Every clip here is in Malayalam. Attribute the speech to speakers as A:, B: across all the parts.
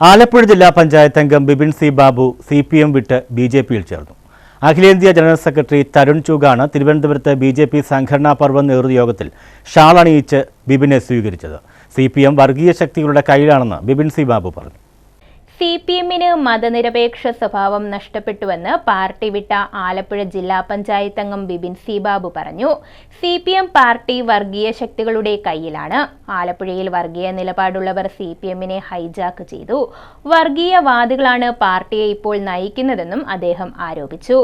A: ആലപ്പുഴ ജില്ലാ പഞ്ചായത്ത് അംഗം Bipin C Babu C P M വിട്ട് ബി ജെ പിയിൽ ചേർന്നു. അഖിലേന്ത്യാ ജനറൽ സെക്രട്ടറി തരുൺ ചൂഗാണ് തിരുവനന്തപുരത്ത് ബി ജെ പി സംഘടനാ പർവ നേതൃയോഗത്തിൽ ഷാൾ അണിയിച്ച് ബിപിനെ സ്വീകരിച്ചത്. സി പി എം വർഗീയ ശക്തികളുടെ കയ്യിലാണെന്ന് ബിപിൻ സി ബാബു പറഞ്ഞു.
B: സി പി എമ്മിന് മതനിരപേക്ഷ സ്വഭാവം നഷ്ടപ്പെട്ടുവെന്ന് പാർട്ടി വിട്ട ആലപ്പുഴ ജില്ലാ പഞ്ചായത്ത് അംഗം ബിബിൻ സി ബാബു പറഞ്ഞു. സി പി എം പാർട്ടി വർഗീയ ശക്തികളുടെ കയ്യിലാണ്. ആലപ്പുഴയിൽ വർഗീയ നിലപാടുള്ളവർ സി പി എമ്മിനെ ഹൈജാക്ക് ചെയ്തു. വർഗീയവാദികളാണ് പാർട്ടിയെ ഇപ്പോൾ നയിക്കുന്നതെന്നും അദ്ദേഹം ആരോപിച്ചു.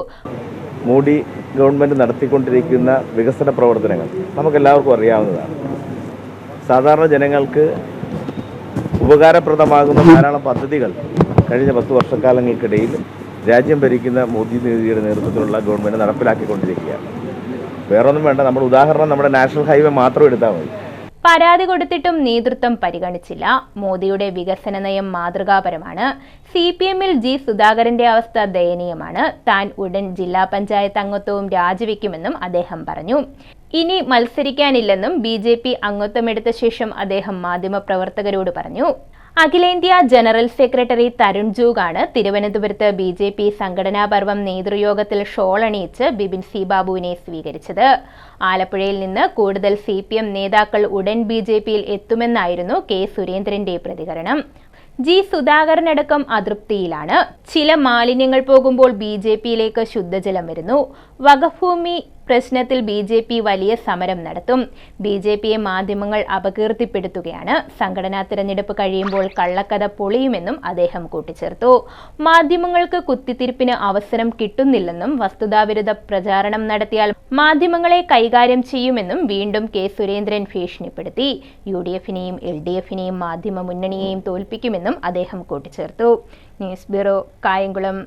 C: മോഡി ഗവൺമെന്റ് നടത്തിക്കൊണ്ടിരിക്കുന്ന വികസന പ്രവർത്തനങ്ങൾ നമുക്കെല്ലാവർക്കും അറിയാവുന്നതാണ്. സാധാരണ ജനങ്ങൾക്ക് ഉപകാരപ്രദമാകുന്ന ധാരാളം പദ്ധതികൾ കഴിഞ്ഞ പത്ത് വർഷക്കാലങ്ങൾക്കിടയിൽ രാജ്യം ഭരിക്കുന്ന മോദി നീതിയുടെ നേതൃത്വത്തിലുള്ള ഗവൺമെന്റ് നടപ്പിലാക്കിക്കൊണ്ടിരിക്കുകയാണ്. വേറൊന്നും വേണ്ട നമ്മുടെ ഉദാഹരണം നമ്മുടെ നാഷണൽ ഹൈവേ മാത്രം എടുത്താൽ മതി.
B: പരാതി കൊടുത്തിട്ടും നേതൃത്വം പരിഗണിച്ചില്ല. മോദിയുടെ വികസന നയം മാതൃകാപരമാണ്. സി പി എമ്മിൽ ജി സുധാകരന്റെ അവസ്ഥ ദയനീയമാണ്. താൻ ഉടൻ ജില്ലാ പഞ്ചായത്ത് അംഗത്വവും രാജിവെക്കുമെന്നും അദ്ദേഹം പറഞ്ഞു. ഇനി മത്സരിക്കാനില്ലെന്നും ബി ജെ പി അംഗത്വമെടുത്ത ശേഷം അദ്ദേഹം മാധ്യമപ്രവർത്തകരോട് പറഞ്ഞു. അഖിലേന്ത്യാ ജനറൽ സെക്രട്ടറി തരുൺ ജൂഗാണ് തിരുവനന്തപുരത്ത് ബി ജെ പി സംഘടനാപർവം നേതൃയോഗത്തിൽ ഷോളണിയിച്ച് ബിബിൻ സി ബാബുവിനെ സ്വീകരിച്ചത്. ആലപ്പുഴയിൽ നിന്ന് കൂടുതൽ സി പി എം നേതാക്കൾ ഉടൻ ബി ജെ പിയിൽ എത്തുമെന്നായിരുന്നു കെ സുരേന്ദ്രന്റെ പ്രതികരണം. ജി സുധാകരനടക്കം അതൃപ്തിയിലാണ്. ചില മാലിന്യങ്ങൾ പോകുമ്പോൾ ബി ജെ പിയിലേക്ക് ശുദ്ധജലം വരുന്നു. വകഭൂമി പ്രശ്നത്തിൽ ബി ജെ പി വലിയ സമരം നടത്തും. ബി ജെ പിയെ മാധ്യമങ്ങൾ അപകീർത്തിപ്പെടുത്തുകയാണ്. സംഘടനാ തിരഞ്ഞെടുപ്പ് കഴിയുമ്പോൾ കള്ളക്കഥ പൊളിയുമെന്നും അദ്ദേഹം കൂട്ടിച്ചേർത്തു. മാധ്യമങ്ങൾക്ക് കുത്തിത്തിരിപ്പിന് അവസരം കിട്ടുന്നില്ലെന്നും വസ്തുതാവിരുദ്ധ പ്രചാരണം നടത്തിയാൽ മാധ്യമങ്ങളെ കൈകാര്യം ചെയ്യുമെന്നും വീണ്ടും കെ സുരേന്ദ്രൻ ഭീഷണിപ്പെടുത്തി. യു ഡി എഫിനെയും എൽ ഡി എഫിനെയും മാധ്യമ മുന്നണിയെയും തോൽപ്പിക്കുമെന്നും അദ്ദേഹം കൂട്ടിച്ചേർത്തു. News bureau Kayamkulam.